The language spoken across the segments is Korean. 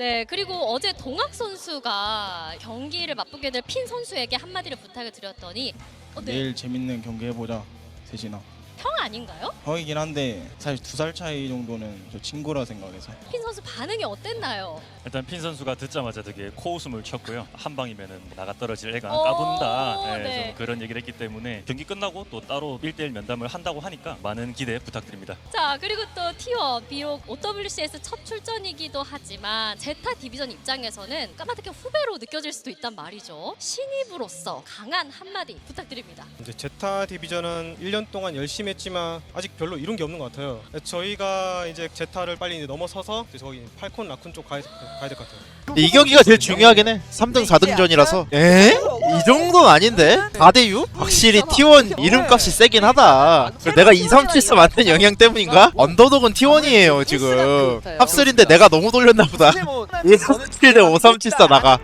네, 그리고 어제 동학 선수가 경기를 맛보게 될 핀 선수에게 한마디를 부탁을 드렸더니 어, 네, 내일 재밌는 경기 해보자 세진아. 형 아닌가요? 형이긴 한데 사실 두 살 차이 정도는 저 친구라 생각해서 핀 선수 반응이 어땠나요? 일단 핀 선수가 듣자마자 되게 코웃음을 쳤고요. 한 방이면은 나가 떨어질 애가 오, 까분다. 네, 네. 좀 그런 얘기를 했기 때문에 경기 끝나고 또 따로 1대1 면담을 한다고 하니까 많은 기대 부탁드립니다. 자, 그리고 또 T1 비록 OWCS 첫 출전이기도 하지만 제타 디비전 입장에서는 까마득한 후배로 느껴질 수도 있단 말이죠. 신입으로서 강한 한마디 부탁드립니다. 이제 제타 디비전은 1년 동안 열심히 했지만 아직 별로 이룬 게 없는 것 같아요. 저희가 이제 제타를 빨리 이제 넘어서서 이제 저기 팔콘 라쿤 쪽 가야, 가야 될 것 같아요. 근데 이 경기가 제일 중요하긴 해. 3등 4등전이라서. 에? 이 정도는 아닌데? 4대 6? 확실히 T1 이름값이 세긴 하다. 그리고 내가 2, 3, 7, 4 만든 영향 때문인가? 언더독은 T1이에요 지금. 합슬인데 내가 너무 돌렸나 보다. 1, 5, 7대 5, 3, 7, 4 나가.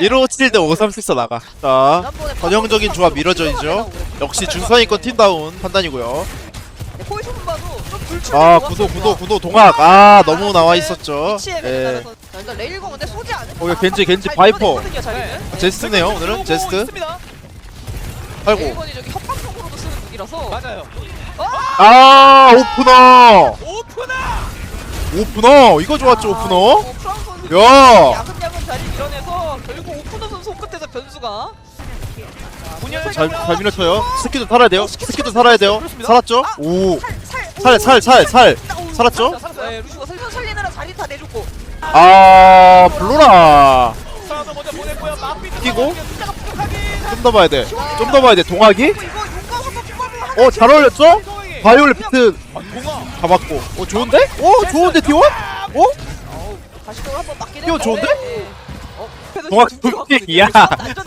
1, 5, 7대 5, 3, 7, 4 나가. 자, 전형적인 조합 미러전이죠. 역시 준선이권 팀다운 판단이고요. 불출. 아 구도 구도 구도 동학. 아 너무 나와 있었죠. 위치에 예. 일단 레일건 근데 않은. 어, 이거 겐지, 겐지, 바이퍼. 네. 제스트네요 오늘은 제스트. 아이고. 레일건이 저기 협박적으로도 쓰는 무기라서. 맞아요. 아 오프너 오프너. 오프너 이거 좋았죠 오프너 어, 프랑스 선수 야 결국 오프너 선수 끝에서 변수가. 잘, 잘 밀어쳐요. 스키도 살아야 돼요. 스키도 살아야 돼요. 살았죠? 살, 오살 살 살 살 살았죠? 살았어요. 네, 루시가 살살 살리느라 자리 다 내줬고. 아 블로라. 끼고 좀더 봐야 돼. 좀 더 봐야 돼. 동학이? 이거 뽑아보면 어잘 어울렸죠? 바이올렛 비트. 잡았고. 어 좋은데? 어 좋은데 티원 어? 다시 또 한번 맞긴 이거 했는데. 좋은데? 예. 어, 그래도 동학 지금 둠피. 들어갔거든요. 야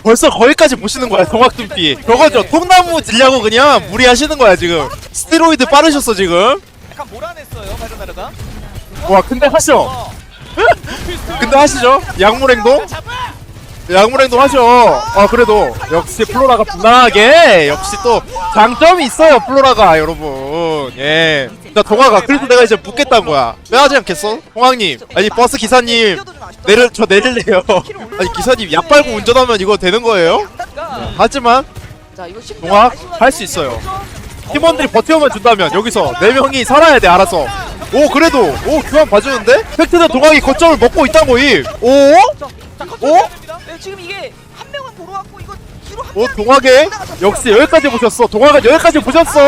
벌써 거기까지 보시는 거야 동학 둠피. 그거죠 통나무 들려고 그냥 무리하시는 거야 지금. 스테로이드 빠르셨어 지금. 약간 몰아냈어요 바르나르가 와 근데 하셔. 근데 하시죠? 약물행동? 약물행동 하셔. 아 그래도 역시 플로라가 무난하게. 역시 또 장점이 있어요 플로라가 여러분. 예. 나 동화가 그래서 내가 이제 묻겠다는 거야. 왜 하지 않겠어? 홍학님. 아니 버스 기사님. 내릴 저 내릴래요. 아니 기사님 약 빨고 운전하면 이거 되는 거예요. 하지만 자, 이거 동학 아쉬운 할수 있어요. 팀원들이 버텨만 준다면 여기서 네 명이 살아야 돼 알아서. 오 그래도 오 교환 봐주는데? 팩트는 동학이 거점을 먹고 있다고 이 오? 오? 네, 지금 이게 한 명은 보러 왔고 이거 뒤로 한 오 명. 동학에 역시 여기까지 보셨어. 동학은 여기까지 보셨어.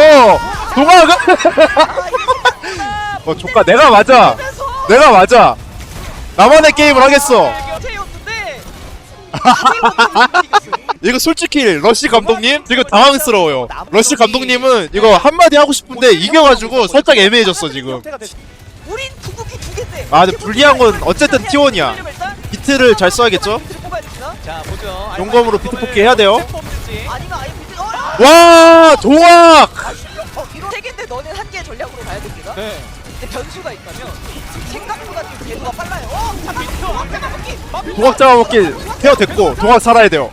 동학은 어 조카 내가 맞아. 내가 맞아 나만의 게임을 하겠어. 였는데. 이거 솔직히 러시 감독님 지금 당황스러워요. 러시 감독님은 이거 한마디 하고 싶은데 이겨가지고 살짝 애매해졌어 지금. 우린 궁극기 두 개인데. 아 근데 불리한 건 어쨌든 T1이야. 비트를 잘 써야겠죠? 자 보죠. 용검으로 비트 뽑기 해야 돼요. 아니면 아예 비트. 어, 야! 와 동학 어, 이런 세 개인데 너는 한개 전략으로 가야 됩니다. 네. 근데 변수가 있다면 궤도가 빨라요. 어. 잠깐만. 동학 잡아먹기 케어 됐고 동학 살아야 돼요.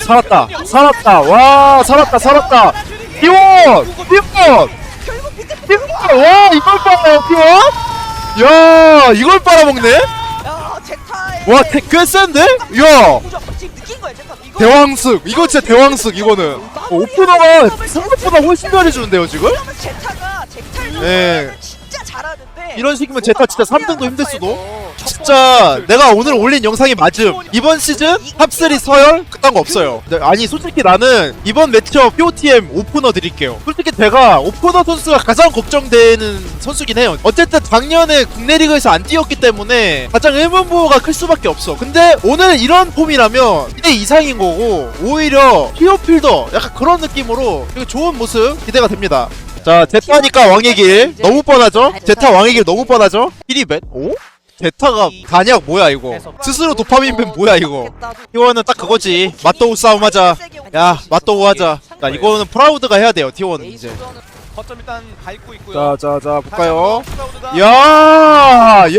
살았다. 살았다. 와 살았다 살았다. T1 T1 결국 비트 T1 와 이걸 빨아요 T1 야 이걸 빨아먹네? 야, 와꽤 센데? 야. 구조 지금 느낀 거야, 제타. 이거 대왕승 이거 진짜 대왕승 이거는. 어, 오프너가 생각보다 훨씬 잘해주는데요 지금? 그러면 제타를 네. 잘하는데 이런 식이면 제타 진짜 3등도 힘들 수도. 진짜 내가 오늘 올린 영상이 맞음. 이번 시즌 탑3 서열? 그딴 거 없어요. 네, 아니 솔직히 나는 이번 매치업 POTM 오프너 드릴게요. 솔직히 제가 오프너 선수가 가장 걱정되는 선수긴 해요. 어쨌든 작년에 국내 리그에서 안 뛰었기 때문에 가장 의문부호가 클 수밖에 없어. 근데 오늘 이런 폼이라면 이대 이상인 거고 오히려 피어필더 약간 그런 느낌으로 좋은 모습 기대가 됩니다 자 제타니까 왕의 길 너무 뻔하죠? 제타 왕의 길 너무 뻔하죠? 1위 벤? 오? 제타가 단약 뭐야 이거 스스로 도파민 벤 뭐야 이거 T1은 딱 그거지 맞도우 싸움 하자 야 맞도우 하자 자 이거는 프라우드가 해야 돼요 T1은 이제 거점 일단 밟고 있고요 자자자 볼까요 야야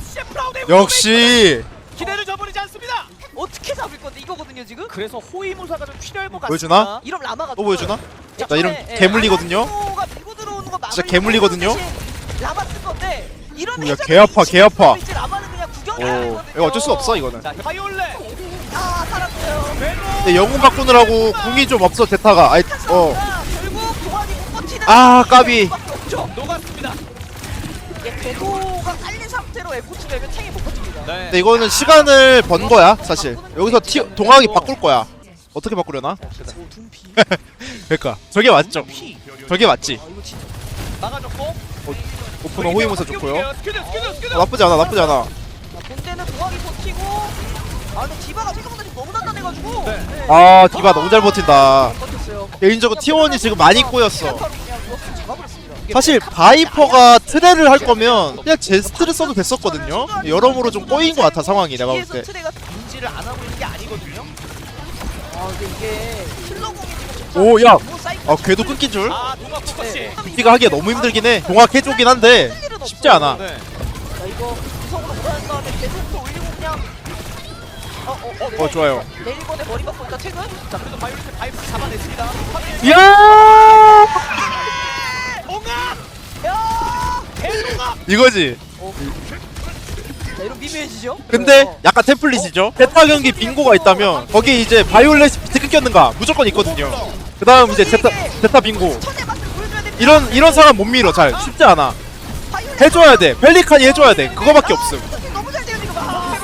진짜 프라우드 역시 기대를 저버리지 않습니다 어떻게 잡을 건데 이거거든요 지금? 그래서 호위무사가 좀 필요할 것 보여주나? 같습니다 이런 라마가 또 보여주나? 나 이런 예, 예. 개물리거든요 진짜 개물리거든요? 대신 라마 쓴 건데 이런 야, 개 아파, 개 아파. 오 이거 어쩔 수 없어 이거는 자아 살았어요. 근데 영웅 바꾸느라고 궁이 좀 없어 제타가 아이 어 결국 동안이 못 버티는 아, 까비. 수밖에 없죠. 녹았습니다. 이게 궤도가 깔린 상태로 에코치 되면 탱이 못 버팁니다. 네. 근데 이거는 시간을 번 거야 사실 여기서 티, 동학이 바꿀 거야 어떻게 바꾸려나? 그러니까 저게 맞죠. 저게 맞지. 막아줬고. 오프너 호위무사 좋고요. 스큐드 스큐드 스큐드 어, 나쁘지 않아 나쁘지 않아. 자, 본대는 동학이 버티고. 아 근데 디바가 생각보다 지금 너무 단단해가지고. 네. 아 디바 너무 잘 버틴다. 버텼어요. 개인적으로 T1이 지금 많이 꼬였어. 그냥 잡아버렸습니다. 사실 바이퍼가 트레를 할 거면 그냥 제스트를 써도 됐었거든요. 여러모로 좀 꼬인 것 같아 상황이 내가 뒤에서 볼때. 트레가 인지를 안 하고 있는 게 아니거든요. 아 근데 이게 킬러공이 지금 진짜 오, 야. 아 궤도 끊긴 줄 아 동학 포커싱. 네. 하기가 너무 힘들긴 해 동학 해주긴 한데 쉽지 않아 네. 자 이거 구성으로 몰아낸 다음에 계속부터 올리고 그냥 어, 어, 어, 어 좋아요 내리건에 머리 박고 있다 퇴근? 자 그래도 바이올렛 바이프 잡아냈습니다. 이야 동학 야! 이거지 자 이런 미묘해지죠? 근데 어. 약간 템플릿이죠 베타 경기 빙고가 있다면 거기 이제 바이올렛이 비트 끊겼는가 무조건 있거든요 그 다음 이제 제타, 제타 빙고 천의 맛을 보여줘야 됩니다. 이런 이런 사람 못 밀어 잘 쉽지 않아 바이올렛 해줘야 돼 펠리칸이 해줘야 돼 그거밖에 없음 너무 잘 돼요 지금. 아,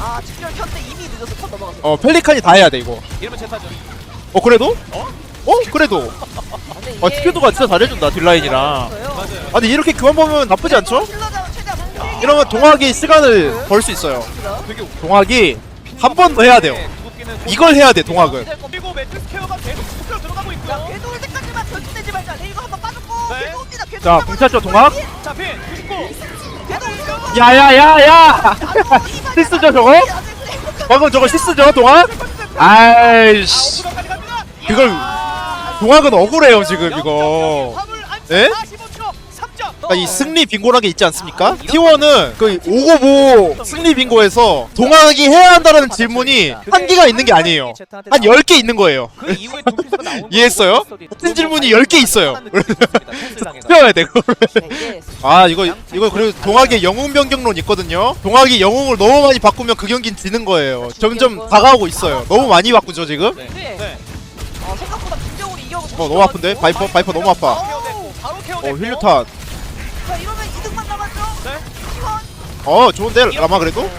아 직결 켰는데 이미 늦어서 턴 넘어갔어. 어 펠리칸이 다 해야 돼 이거 이러면 제타죠. 어 그래도? 어? 그래도 아, 근데 어 이게 스큐드가 진짜 잘해준다 딜라인이랑 맞아요. 아 근데 이렇게 그만 보면 나쁘지 않죠? 이러면 동학이 시간을 벌 수 있어요 되게 동학이 한 번 더 해야 돼요 두껍기는 이걸 해야 돼 동학은 그리고 매트리스 케어가 계속 속으로 들어가고 자, 있고요. 궤도 올 때까지만 변수되지 말자. 레이거 한번 빠졌고 네. 궤도 옵니다. 궤도 자 공차죠 동학 자 핀. 99. 궤도 올려고. 야야야야 실수죠 저거? 방금 저거 실수죠 동학? 아이씨 갑니다. 그걸 동학은 억울해요 지금 이거 화물 안쪽 예? 45초 3점. 이 승리 빙고라는 게 있지 않습니까? T1은 그555 승리 빙고에서 동학이 해야 한다는 질문이 한 개가 있는 게 아니에요 한 10개 있는 거예요 그 이해했어요? 같은 질문이 10개 있어요 요 펴야 돼 이게 아 이거 이거 그리고 동학의 영웅 변경론 있거든요. 동학이 영웅을 너무 많이 바꾸면 그 경기는 지는 거예요. 점점 다가오고 있어요. 너무 많이 바꾸죠 지금? 네. 네. 어, 이겨고 어 너무 아픈데 바이퍼 바이퍼 너무 아파. 어. 힐류탄. 자 이러면 이득만 남았죠? 네. T1 어 좋은데 라마 그래도? 네,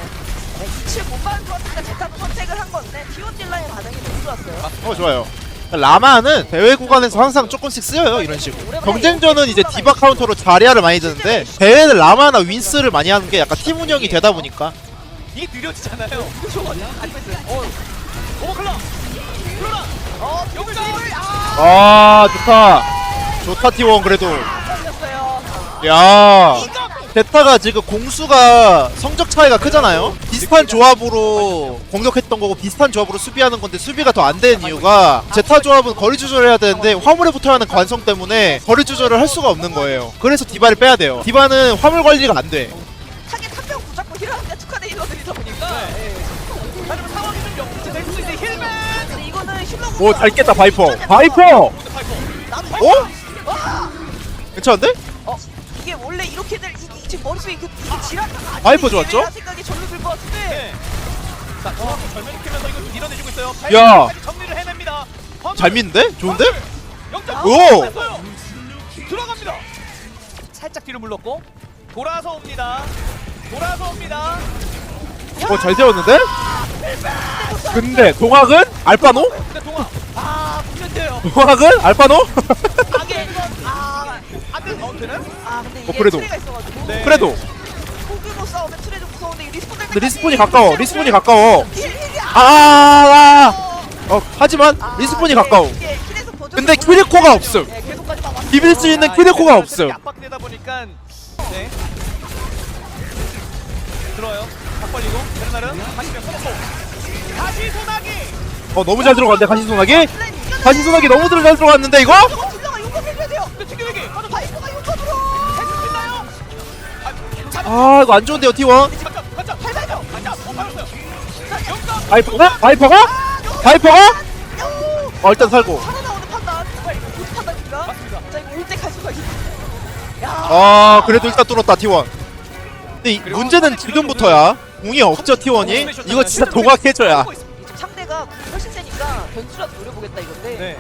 빛을 못 받은 것 같으니까 제타도 선택을 한 건데 T1 딜라인 반응이 너무 좋았어요 어 좋아요. 라마는 대회 구간에서 항상 조금씩 쓰여요 이런 식으로. 경쟁전은 이제 디바 카운터로 자리아를 많이 드는데 대회는 라마나 윈스를 많이 하는 게 약간 팀 운영이 되다 보니까 이게 느려지잖아요. 어. 오버클러. 클로라. 어, 여기서 아, 아 좋다. 좋다 T1 그래도. 야. 베타가 지금 공수가 성적 차이가 크잖아요. 비슷한 조합으로 공격했던 거고 비슷한 조합으로 수비하는 건데 수비가 더 안 되는 이유가 제타 조합은 거리 조절을 해야 되는데 화물에 붙어야 하는 관성 때문에 거리 조절을 할 수가 없는 거예요. 그래서 디바를 빼야 돼요. 디바는 화물 관리가 안 돼. 타겟 한명 붙잡고 힐하는데 tuk하는 힐러들이다 보니까 그럼 상황이 좀 역전이 될 수도 있는데 힐맨. 근데 이거는 힐러 오잘 깼다 바이퍼. 바이퍼. 어? 괜찮은데? 어 원래 이렇게들 이, 이, 지금 머릿속에 그, 이 지랄타가 이게 좋았죠? 생각이 절로 들것 같은데 네. 자, 정확히 절면 키면서 이거 좀 밀어내주고 있어요. 야. 정리를 해냅니다. 잘 믿는데? 좋은데? 영점. 오! 들어갑니다. 살짝 뒤로 물렀고 돌아서 옵니다. 돌아서 옵니다. 어 잘 세웠는데? 근데 동학은 알파노? 근데 동아 아 보면돼요. 동학은 알파노? 이게 아, 안돼 마운트는 아 근데 어, 이게 그래도. 트레가 있어가지고 네. 그래도 소규모 싸움에 트레 좀 무서운데 이 리스폰 근데 리스폰이 가까워. 리스폰이 가까워. 아, 아, 아. 어 하지만 리스폰이 가까워. 근데 키리코가 없음. 비빌 수 있는 키리코가 없음. 압박되다 보니까 네 들어요. 박 벌리고 베르나르 다시 몇 서놓고 다시 소나기 어 너무 잘 들어갔는데 가신 소나기? 가신 소나기 너무 잘 들어갔는데 이거? 근데 튕겨내기 아 이거 안 좋은데요 T1. 가자 가자 가자 가자 어 받았어요 영점 바이퍼가? 바이퍼가? 바이퍼가? 어 일단 살고. 살아나오는 판단 정말 못 판단인가? 맞습니다 자 이거 올때 갈 수가 있어 야아 그래도 일단 뚫었다 T1 근데 이- 문제는 지금부터야 공이 없죠 T1이 이거 진짜 동학해줘야 지금 상대가 훨씬 세니까 변수라도 노려보겠다 이건데. 네.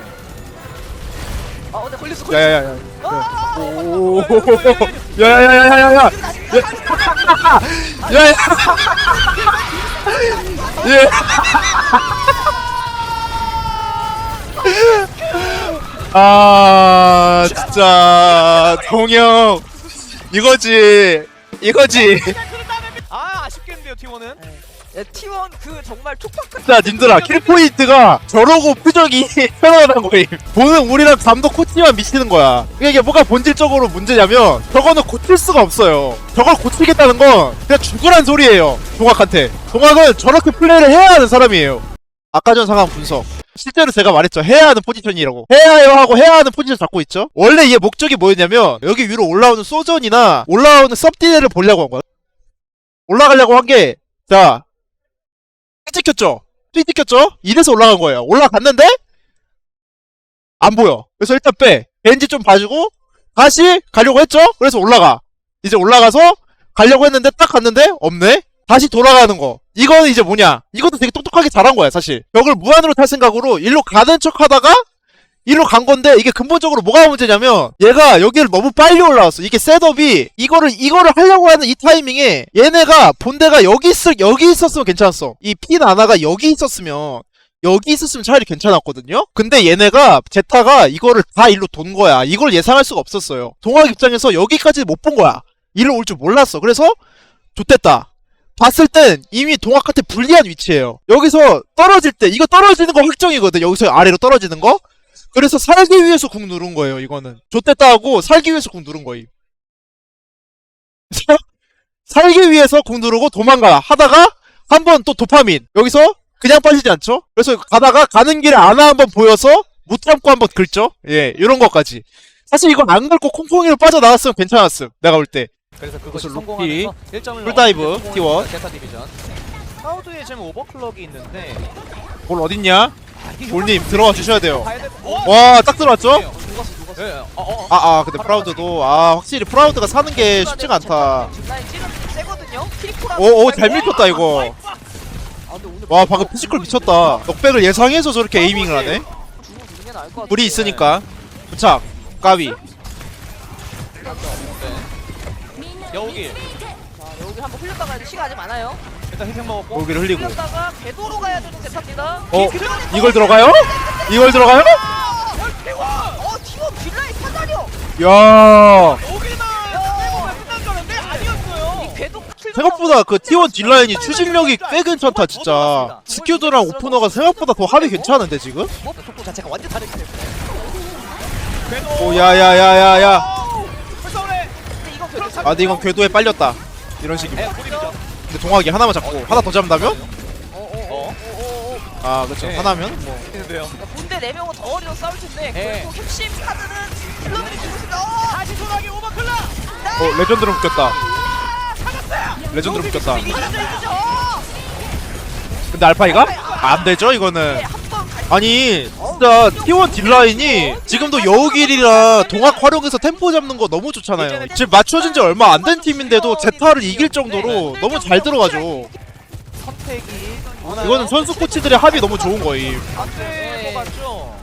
아 근데 걸렸어 걸렸어. 야야야야. 아, 오. 야야야야야야야. 야 야. 예. 아 진짜. 동영. 이거지. 이거지. 아 아쉽겠는데요 T1은. 네, T1 그 정말 촉박한. 진짜 님들아 킬 포인트가 저러고 표정이 편안한 거임. 보는 우리랑 감독 코치만 미치는 거야. 이게 이게 뭐가 본질적으로 문제냐면 저거는 고칠 수가 없어요. 저걸 고치겠다는 건 그냥 죽으란 소리예요 동학한테. 동학은 저렇게 플레이를 해야 하는 사람이에요. 아까 전 상황 분석. 실제로 제가 말했죠. 해야 하는 포지션이라고. 해야 해요 하고 해야 하는 포지션 잡고 있죠. 원래 얘 목적이 뭐였냐면 여기 위로 올라오는 소전이나 올라오는 섭디네를 보려고 한 거야. 올라가려고 한 게 자 찍혔죠? tweet 찍혔죠? 이래서 올라간 거예요. 올라갔는데 안 보여. 그래서 일단 빼. 벤지 좀 봐주고 다시 가려고 했죠? 그래서 올라가. 이제 올라가서 가려고 했는데 딱 갔는데 없네. 다시 돌아가는 거. 이거는 이제 뭐냐? 이것도 되게 똑똑하게 잘한 거야, 사실. 벽을 무한으로 탈 생각으로 일로 가는 척 하다가 일로 간 건데 이게 근본적으로 뭐가 문제냐면 얘가 여기를 너무 빨리 올라왔어. 이게 셋업이 이거를 이거를 하려고 하는 이 타이밍에 얘네가 본대가 여기 있을 여기 있었으면 괜찮았어. 이핀 하나가 여기 있었으면 여기 있었으면 차라리 괜찮았거든요. 근데 얘네가 제타가 이거를 다 일로 돈 거야. 이걸 예상할 수가 없었어요. 동학 입장에서 여기까지 못 본 거야. 일로 올 줄 몰랐어. 그래서 좋댔다. 봤을 땐 이미 동학한테 불리한 위치예요. 여기서 떨어질 때 이거 떨어지는 거 확정이거든. 여기서 아래로 떨어지는 거. 그래서 살기 위해서 궁 누른 거예요, 이거는. 좋댔다 하고 살기 위해서 궁 누른 거임. 살기 위해서 궁 누르고 도망가 하다가 한 번 또 도파민. 여기서 그냥 빠지지 않죠? 그래서 가다가 가는 길에 아나 한 번 보여서 못 참고 한 번 긁죠? 예, 이런 것까지. 사실 이거 안 긁고 콩콩이로 빠져나왔으면 괜찮았음. 내가 볼 때. 그래서 성공하면서 1점을 풀다이브, T1. 제타 디비전. 사우드에 지금 오버클럭이 있는데 볼 어딨냐? 볼님 들어와 주셔야 돼요. 오! 와, 딱 들어왔죠? 죽었어 죽었어. 예. 어, 어, 어. 아, 아, 근데 프라우드도, 아, 확실히 프라우드가 사는 게 쉽지가 않다. 중간에 찌르는 게 세거든요. 키리코라. 오, 오, 잘 밀쳤다, 이거. 아, 근데 오늘 와, 방금 피지컬 미쳤다. 넉백을 예상해서 저렇게 에이밍을 하네? 나을 것 같아. 불이 있으니까. 부착, 까비. 여우길. 자, 여기 한번 흘렸다가 이제 시간 아직 많아요. 일단 흰색 먹었고. 고기를 흘리고. 흘렸다가 궤도로 가야 되는 세타입니다. 어, 이걸 들어가요? 이걸 들어가요? 어, 티원 빌라의 사다리요. 야 여기만 빼고면 끝난 줄 알았는데 아니었어요. 이 궤도 킬도 생각보다 그 T1 딜라인이 추진력이 꽤 괜찮다, 진짜. 스큐드랑 오프너가 생각보다 더 합이 괜찮은데, 지금? 뭐 속도 자체가 완전 다르기 때문에. 궤도. 오, 야, 야, 야, 야, 야. 불사오네. 근데 이건 궤도 아, 근데 이건 궤도에 빨렸다. 이런. 에 고립이죠. 근데 동학이 하나만 잡고, 하나 더 잡는다면? 어. 어어어어어. 아, 그쵸. 네. 하나면? 뭐. 있는데요. 군대 4명은 덩어리로 싸울 텐데 네. 결국 핵심 카드는 킬러들이 주고 있습니다. 어! 다시 소나기 오버클럭. 어, 레전드로 묶였다. 레전드로 묶였다. 근데 알파이가? 안 되죠, 이거는. 한번 아니 진짜 T1 딜라인이 지금도 여우길이랑 동학 활용해서 템포 잡는 거 너무 좋잖아요 지금 맞춰진 지 얼마 안 된 팀인데도 제타를 이길 정도로 너무 잘 들어가죠 선택이 이거는 선수 코치들의 합이 너무 좋은 거임 안될것 같죠.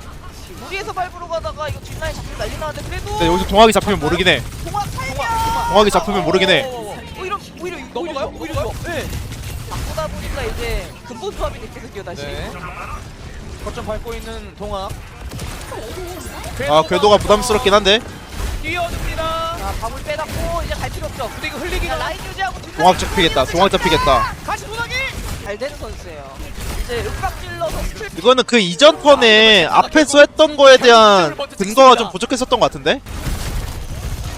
무리해서 밟으러 가다가 이거 뒷라인 잡히면 난리 나는데 그래도 근데 여기서 동학이 잡히면 모르긴 해 동학 살면 동학이 잡히면 모르긴 해 어, 오히려 오히려 이거 넘어가요? 오히려 이거 네. 바꾸다 보니까 이제 근본 조합이 됐거든요 다시. 네. 거점 밟고 있는 동아. 아 궤도가 부담스럽긴 한데 뛰어듭니다. 자 밥을 빼닫고 이제 갈 필요 없죠. 근데 이거 흘리기가 라인 유지하고 동학 잡히겠다 동학 잡히겠다 다시 소나기. 잘 되는 선수예요. 이제 윽박 찔러서 스킬 이거는 그 이전 턴에 앞에서 했던 거에 대한 근거가 좀 부족했었던 것 같은데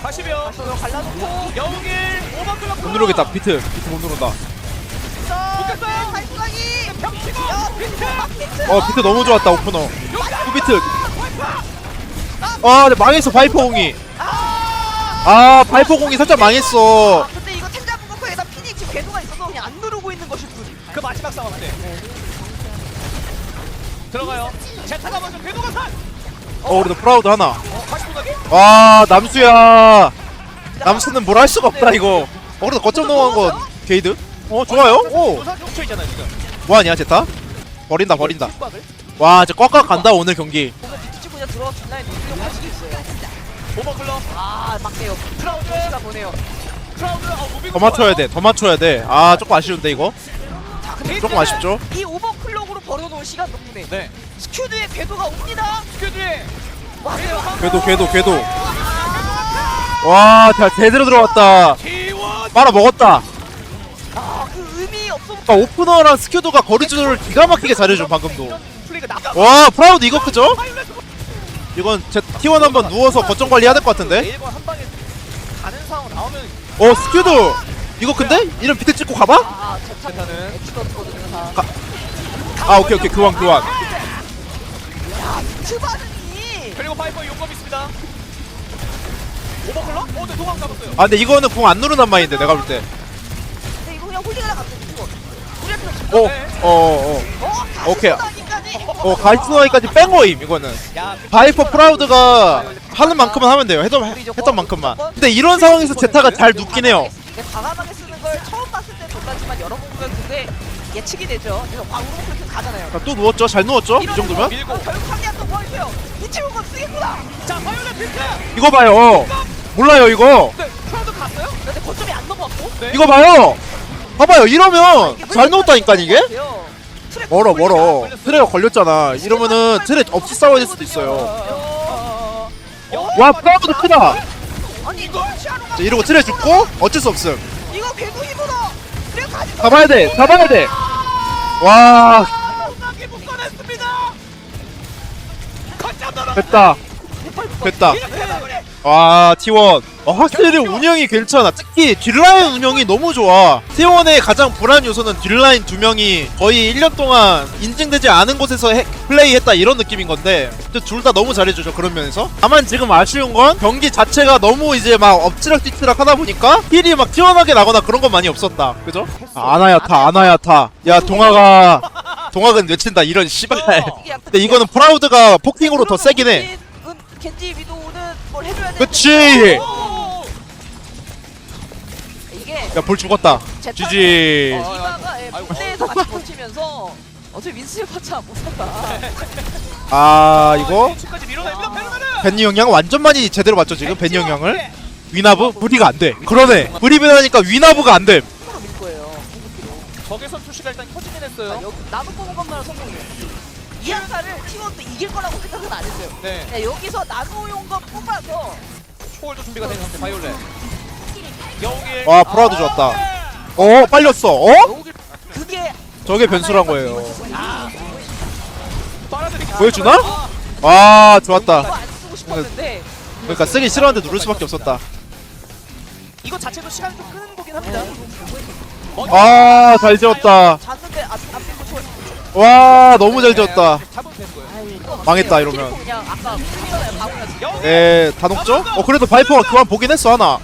다시 벼. 다시 갈라놓고 여우길 오버클럭. 못 누르겠다 비트 비트 못 누른다 벽치고. 비트. 어 비트 너무 좋았다 오프너 후비트 아 근데 망했어 바이퍼 공이 아 바이퍼 공이 살짝 망했어 아 근데 이거 템 잡은 거 거기다 피니 지금 궤도가 있어서 그냥 안 누르고 있는 것일 뿐. 그 마지막 싸움 때. 들어가요. 제타가 먼저 궤도가 산. 어 그래도 프라우드 하나 어, 다시. 와 남수야 남수는 뭘 할 수가 없다 이거 어 그래도 거점 넘어간 거 게이드? 어 좋아요? 오 조사 겹쳐 있잖아요 지금. 뭐하냐 제타? 버린다 버린다 뒷박을. 와 진짜 꽉꽉 간다 오늘 경기 뭔가 뒤집고 그냥 들어가 뒷라인 노리려고 할 수도 있어요. 오버클럭. 아 막네요. 크라우드. 시간 보내요. 크라우드. 어, 무빙 더 맞춰야 돼 더 맞춰야 돼 아 조금 아쉬운데 이거 자 근데 조금 아쉽죠? 이 오버클럭으로 벌어놓은 시간 덕분에 네. 스큐드의 궤도가 옵니다. 스큐드에. 왔어요. 궤도 궤도 궤도 와 자, 제대로 들어왔다 T1. 빨아 먹었다. 그러니까 오프너랑 스큐드가 거리 조절을 기가 막히게 잘해줘 방금도 이런. 와 프라우드 이거 크죠? 이건 제 T1 한번 누워서 거점 관리해야 될 것 같은데 어 스큐드 이거 근데? 이름 비트 찍고 가봐? 아. 가- 아 오케이 오케이 교환 교환. 그리고 파이퍼 용검 있습니다. 오버클럭? 어, 네, 도망 잡았어요. 아 근데 이거는 궁 안 누르는 마인데 내가 볼때 근데 이거 그냥 홀딩하다 갑자기 죽 어. 어? 어어어 어? 오케이. 어 가이스노이까지 뺑거임 이거는 야, 바이퍼 프라우드가 하는 만큼은 하면 돼요 했던, 했던 만큼만 근데 이런 상황에서 제타가 잘 눕긴 해요 근데 과감하게 쓰는 걸 처음 봤을 때 몰랐지만 여러 번 보면 그게 예측이 되죠. 그래서 와 우르고 그렇게 가잖아요. 자, 또 누웠죠? 잘 누웠죠? 이 정도면? 밀고. 어, 결국 상대한 또 뭐할게요? 이 친구가 쓰겠구나. 자, 바이올렛 비트. 이거 봐요 어. 몰라요 이거 네, 크라우드 갔어요? 근데 거점이 안 넘어갔고. 네. 이거 봐요 봐봐요 이러면 잘 누웠다니까 이게? 멀어 멀어 트레가 걸렸잖아 이러면은 트레 없이 싸워야 될 수도 있어요 어, 와 크다 아니 이거 취하러 가. 자, 이러고 트레 죽고 어쩔 수 없음 이거 개구 힘으로. 그래 가지. 잡아야 돼 잡아야 돼와. 거점 넘어. 됐다 됐다 이렇게 마무리. 와 T1 어, 확실히 운영이 괜찮아. 특히 뒷라인 운영이 너무 좋아. T1의 가장 불안 요소는 뒷라인 두 명이 거의 1년 동안 인증되지 않은 곳에서 해- 플레이했다 이런 느낌인 건데 둘 다 너무 잘해주죠 그런 면에서. 다만 지금 아쉬운 건 경기 자체가 너무 이제 막 엎치락뒤치락 하다 보니까 힐이 막 튀어나게 나거나 그런 건 많이 없었다. 그죠? 아, 아나야타 아나야타. 야 동화가 동화는 외친다 이런 씨발. 근데 이거는 프라우드가 포킹으로 더 세긴 해. 은 겐지 위도우는 뭘 해줘야 돼. 그치 오! 이게 야 볼 죽었다 예, 같이 버티면서 어차피 파차 못 산다. 아 이거 밀어냅니다. 베르메르. 벤니 영향 완전 많이 제대로 맞죠 지금 벤니 영향을 위나브 브리가 안돼 그러네 브리벤 하니까 위나브가 안돼 힘으로 밀 거예요. 궁극기로. 적외선 투시가 일단 켜지긴 자, 했어요. 여기 나무 뽑은 것만은 성공이에요. 이 한타를 T1도 이길 거라고 생각은 안 했어요. 네. 야, 여기서 나노용 거 뽑아서 초월도 준비가 된 상태 바이올렛. 여우길. 와 프라우드 좋았다 어 빨렸어 어? 그게 저게 변수란 거예요 빨아들이기. 보여주나? 와 좋았다 안 쓰고 싶었는데 그러니까 쓰기 싫었는데 누를 수밖에 없었다 이거 자체도 시간 좀 끄는 거긴 합니다. 아 잘 지었다 잤는데 초월. 와 너무 잘 지었다 망했다. 이러면. 에다 녹죠? 어 그래도 바이퍼가 교환 보긴 했어 하나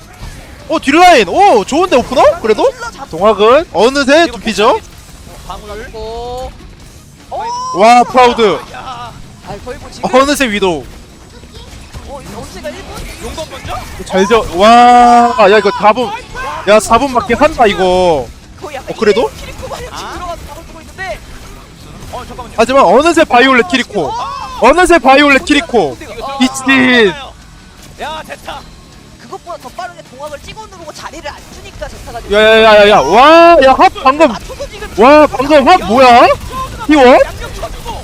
어 뒷라인 오 좋은데 오프너? 그래도? 동학은 어느새 둠피죠? 와 프라우드 어느새 위도우 어 이거 언제가 1분? 용건 먼저. 잘 져. 와, 야 이거 4분. 야 4분 맞게 한다 이거. 어, 그래도? 하지만 어느새 바이올렛 키리코. 어느새 바이올렛 키리코. 미친. 야 됐다. 그것보다 더 빠르게 동학을 찍어 누르고 자리를 안 주니까 제타가 야야야야야. 와, 야 합 방금. 맞춰서 지금 와 방금 합 뭐야? T1? 양념 쳐주고.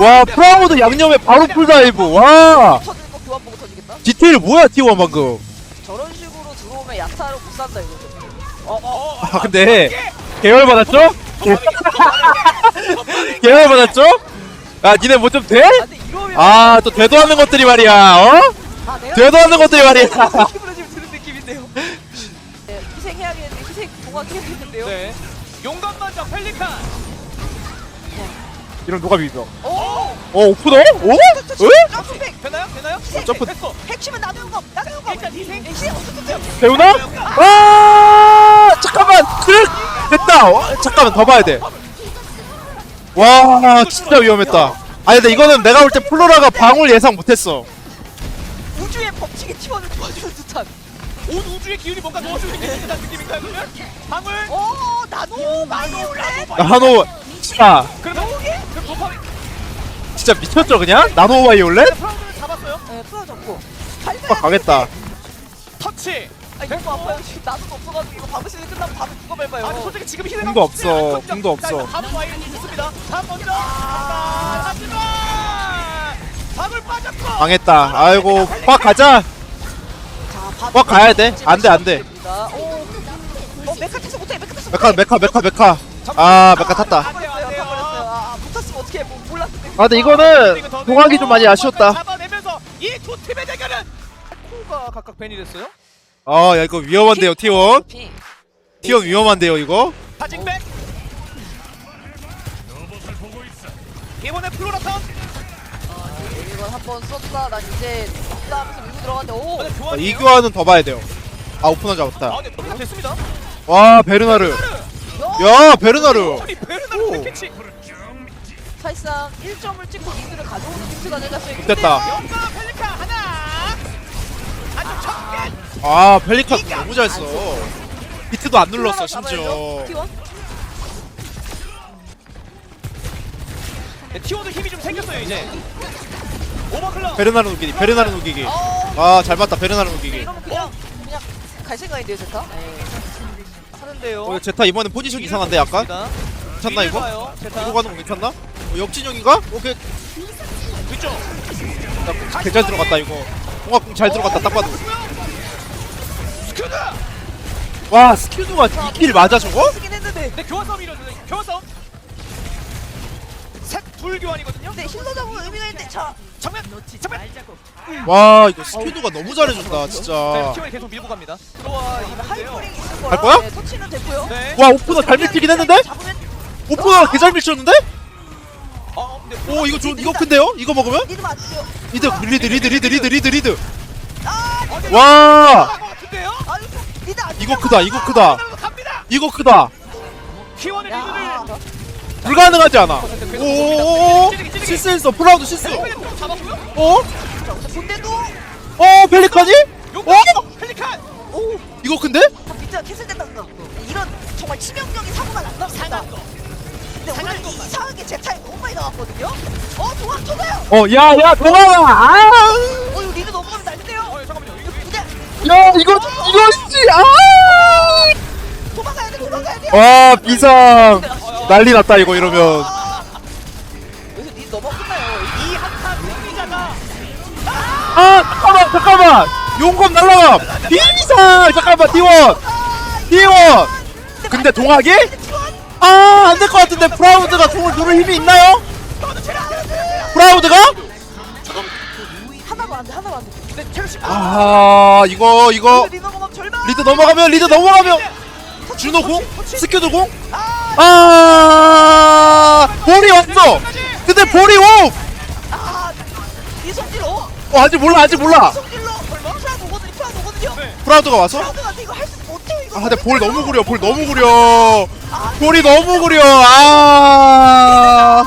와 프라우드 양념에 바로 풀다이브. 와. 터지겠다. 디테일 뭐야 T1 방금. 저런 식으로 들어오면 야타로 못 산다 이거. 어어. 아 근데 계열 받았죠? 계열 받았죠? 야 니네 뭐 좀 돼? 아 근데 이러면 아 또 되도 않는 것들이 말이야. 어? 아 내가 되도 않는 것들이 말이야. 느낌으로 지금 드는 느낌인데요. 네, 희생해야겠는데 희생. 네. 용감 먼저 펠리칸. 이런 누가 비벼? 오. 어 오프너? 오? 에? 점프백. 되나요? 되나요? 점프 했어. 핵심은 나누는 거. 나누는 거. 일단 희생. 희생 어떻게 배우나? 아 잠깐만 그래 됐다 와, 잠깐만 더 봐야 돼 와 진짜 위험했다. 아니 근데 이거는 내가 볼 때 플로라가 방울 예상 못했어. 우주의 법칙의 팀원을 도와주는 듯한. 온 우주의 기운이 뭔가 도와주는 게 있는 느낌인가요 그러면? 방울? 어 나노 마이올렛 나노 진짜. 그러면 그럼 도파민 진짜 미쳤죠 그냥? 나노 바이올렛? 프라우드를 잡았어요? 네 풀어졌고. 빡 가겠다. 터치 아니 너무 아파요 지금 나도 없어가지고 이거 바브 시즌 끝나면 바로 죽어 밟아요 아니 솔직히 지금 힐을 궁도 없어, 궁도 없어. 다음 와인 있습니다 다음 먼저 간다 하지만 방울 빠졌고 망했다 아이고 빡 가자 자빡 가야 돼 안돼 안돼. 어 메카 타서 못해 메카 타서 메카 메카 메카 메카 아 메카 탔다 아뭐아 근데 이거는 동학이 좀 많이 아쉬웠다 잡아내면서 이 두 팀의 대결은 코가 각각 벤이 됐어요 아 야 이거 위험한데요 T1? 피. T1 위험한데요 이거? 파징백! 이번에 플로라타운 이건 한번 썼다. 난 이제 없다 하면서 밀고 들어갔는데 오! 아, 교환이에요. 이 교환은 더 봐야 돼요. 아 오프너 잡았다. 아 네, 됐습니다. 와 베르나르. 야! 베르나르. 아니 베르나르 패치 사실상 1점을 찍고 리드를 가져오는 빅스가 되었어요 됐다 아 펠리칸 너무 잘 써 비트도 안 눌렀어 심지어 T1? 네, 티오도 힘이 좀 생겼어요 이제 오버클럭 베르나르 누기기 베르나르 누기기 어 아잘 맞다 베르나르 이러면 그냥 그냥 갈 생각인데요 제타? 하는데요 어 제타 이번엔 포지션 이상한데 약간? 괜찮나 이거? 이거 가는 거 괜찮나? 어, 역진영인가? 오케이 뒤쪽 개잘 들어갔다 이거 공학공 잘 들어갔다 딱 봐도 스큐드! 와 스큐드가 2킬 맞아 저거? 쓰긴 했는데. 네 교환 싸움이 이루어져요. 교환 싸움. 셋둘 교환이거든요. 근데 힐러 잡으면 의미가 있는데 자 정면 정면. 와 이거 스큐드가 너무 잘해준다 네, 진짜. 티오이 계속 밀고 갑니다. 들어와 하이프링 있을 거라 갈 거야? 네, 터치는 됐고요. 네. 와 오프너 잘 밀히긴 했는데? 잡으면 오프너 개잘 밀쳤는데? 어, 근데 오 이거 좋 이거 큰데요? 이거 먹으면? 리드 맞죠? 리드 리드 리드 리드 리드 리드 리드. 아 와 이거 크다 이거 크다. 이거 크다. T1의 야 리드를 불가능하지 않아. 오오오오. 실수했어. 프라우드 실수. 좀 잡았고요. 어? 본대도? 어 펠리칸이? 용감! 펠리칸! 오. 이거 큰데? 비트가 캐슬된다 이런 정말 치명적인 사고가 안 납니다. 근데 오늘 이 이상하게 제 타임 너무 많이 나왔거든요? 어 동학 터져요 어 야야 동아야 아! 야 이거 이거 씨 아! 도망가야 돼 도망가야 돼요 와 비상. 난리 났다 이거 이러면. 아, 여기서 리드 넘어 끝나요? 이 한타 승리자가. 아 잠깐만 잠깐만. 용검 날라감 비상! 잠깐만 T1 T1 근데 동학이? 아 안 될 것 같은데 프라우드가 공을 누를 힘이 있나요? 프라우드가? 하나만 안돼 하나만 안돼 네 체르시 아 이거 이거. 리드 넘어가면 리드 넘어가면 리드 넘어가면. 준호 공? 스큐드 공? 아! 볼이 왔어! 근데 볼이 오! 아 이성질 어어 아직 몰라 아직 몰라. 이성질로. 프라드 오거든요 프라드 오거든요. 프라우드가 와서? 프라드가 이거 할 수 못해요. 이거 아 근데 볼 너무 구려 볼 너무 구려. 볼이 너무 구려. 아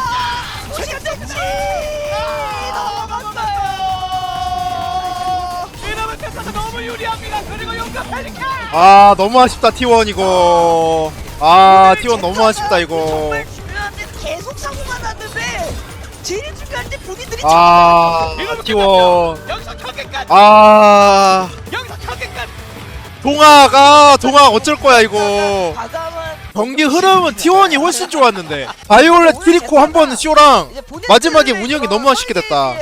아 너무 아쉽다 T1 이거. 아 T1 너무 아쉽다 이거. 정말 중요한 데 계속 사고가 났는데 제일 중요한 데 본인들이 아 T1 여기서 경기까지. 아. 여기서 동아가 동아 어쩔 거야 이거. 과감한 경기 흐름은 T1이 훨씬 좋았는데. 바이올렛 키리코 한 번 쇼랑 마지막에 운영이 너무 아쉽게 됐다.